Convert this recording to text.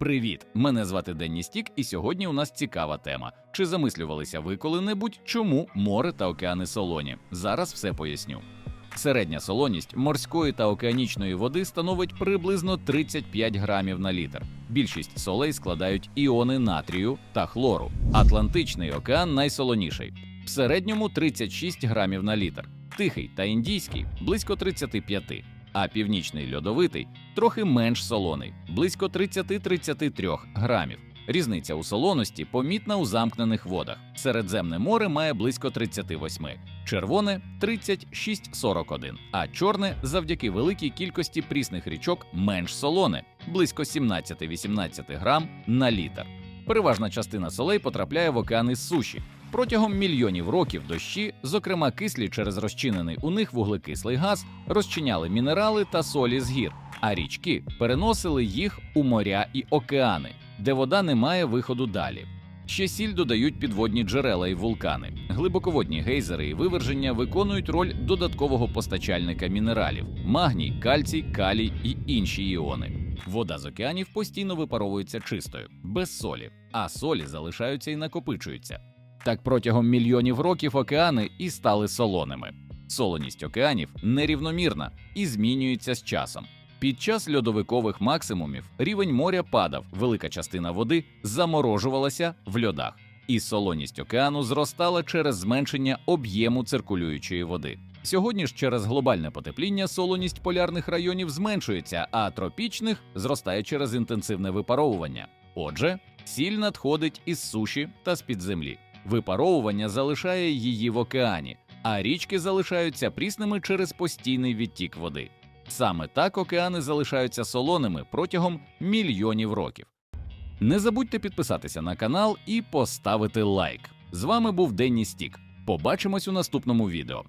Привіт! Мене звати Денні Стік, і сьогодні у нас цікава тема. Чи замислювалися ви коли-небудь, чому море та океани солоні? Зараз все поясню. Середня солоність морської та океанічної води становить приблизно 35 грамів на літр. Більшість солей складають іони натрію та хлору. Атлантичний океан найсолоніший в середньому 36 грамів на літр. Тихий та індійський близько 35, а північний льодовитий трохи менш солоний, близько 30-33 грамів. Різниця у солоності помітна у замкнених водах. Середземне море має близько 38, червоне 36-41, а чорне завдяки великій кількості прісних річок менш солоне, близько 17-18 грам на літр. Переважна частина солей потрапляє в океани суші. Протягом мільйонів років дощі, зокрема кислі через розчинений у них вуглекислий газ, розчиняли мінерали та солі з гір, а річки переносили їх у моря і океани, де вода не має виходу далі. Ще сіль додають підводні джерела і вулкани. Глибоководні гейзери і виверження виконують роль додаткового постачальника мінералів: магній, кальцій, калій і інші іони. Вода з океанів постійно випаровується чистою, без солі, а солі залишаються і накопичуються. Так протягом мільйонів років океани і стали солоними. Солоність океанів нерівномірна і змінюється з часом. Під час льодовикових максимумів рівень моря падав, велика частина води заморожувалася в льодах, і солоність океану зростала через зменшення об'єму циркулюючої води. Сьогодні ж через глобальне потепління солоність полярних районів зменшується, а тропічних зростає через інтенсивне випаровування. Отже, сіль надходить із суші та з-під землі. Випаровування залишає її в океані, а річки залишаються прісними через постійний відтік води. Саме так океани залишаються солоними протягом мільйонів років. Не забудьте підписатися на канал і поставити лайк. З вами був Денні Стік. Побачимось у наступному відео.